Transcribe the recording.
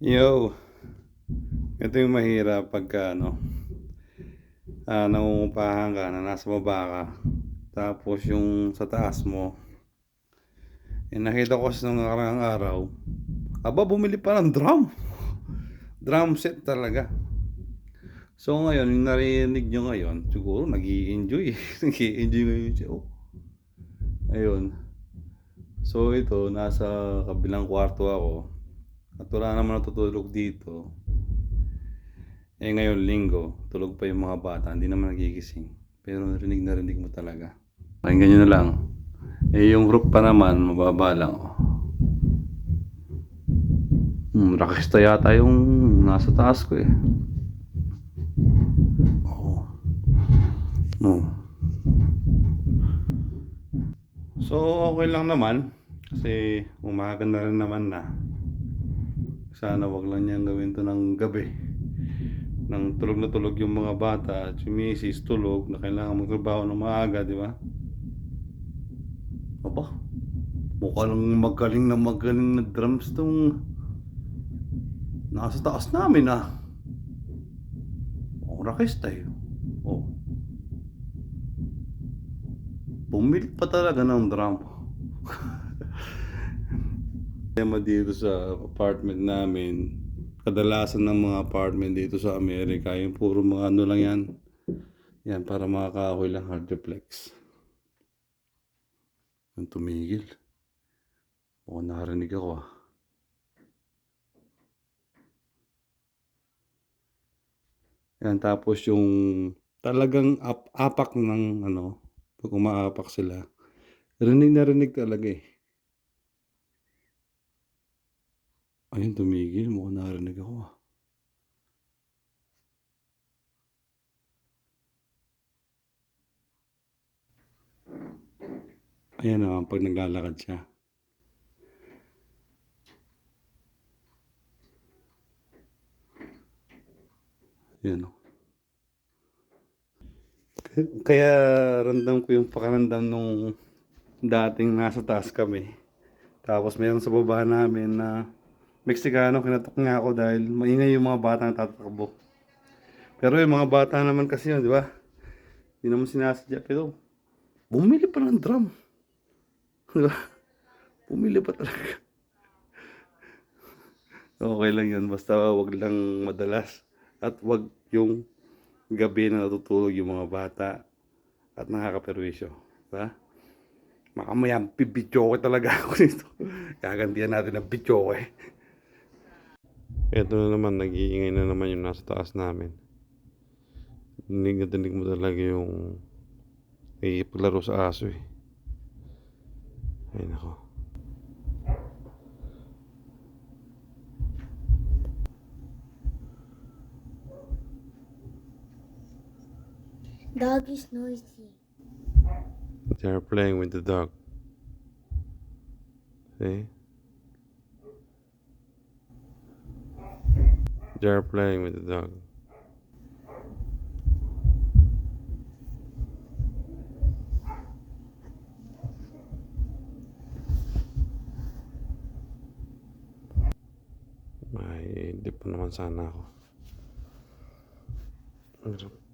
Yo, ito yung mahirap pagka ano, ah, nangungupahan ka na nasa baba ka, tapos yung sa taas mo, eh, nakita ko kasi nung nakarang araw, aba bumili pa ng drum. Drum set talaga. So ngayon, yung narinig nyo ngayon, siguro nag enjoy nag enjoy ngayon siya. Oh. Ayun. So ito, nasa kabilang kwarto ako. At wala naman natutulog dito. Eh ngayon, linggo, tulog pa yung mga bata, hindi naman nagigising. Pero narinig na rinig mo talaga. Pakinggan nyo na lang. Eh yung roof pa naman, mababa lang. Oh. Hmm, rakista yata yung nasa taas ko eh. Oo. Oh. So, okay lang naman. Kasi umaga na rin naman na. Sana wag lang niyang gawin to ng gabi. Nang tulog na tulog yung mga bata at yung misis tulog na kailangan magtrabaho ng maaga, di ba? Aba, mukha lang magaling na magaling na drums tong nasa taas namin ah. Rakista eh. Oh. Bumili pa talaga ng drum. Tema dito sa apartment namin, kadalasan ng mga apartment dito sa Amerika, yung puro mga ano lang yan. Yan, para mga kahoy lang hard reflex. Ang tumigil. Oo, narinig ako ah. Yan, tapos yung talagang ap apak ng ano, pag umaapak sila, rinig na rinig talaga eh. Ayun, tumigil. Mukhang narinig ako ah. Ayan naman, pag naglalakad siya. Yan oh. K- Kaya randam ko yung pakarandam nung dating nasa taas kami. Tapos meron sa baba namin na Meksikano, kinatok nga ako dahil maingay yung mga bata na tatakbo. Pero yung mga bata naman kasi yun, di ba? Hindi naman sinasadya. Pero bumili pa ng drum. Di ba? Bumili pa talaga. Okay lang yun. Basta wag lang madalas. At wag yung gabi na natutulog yung mga bata at nakakaperwisyo. Diba? Makamaya, bibidyo ko talaga ako nito. Kagantihan natin ng bidyo eh. Ito na naman, nag-iingay na naman yung nasa taas namin. Dinig na dinig mo talaga yung nakikipaglaro sa aso eh. Ay nako. Dog is noisy. They're playing with the dog. See? They're playing with the dog. Ay, hindi pa naman sana ako. Hirap.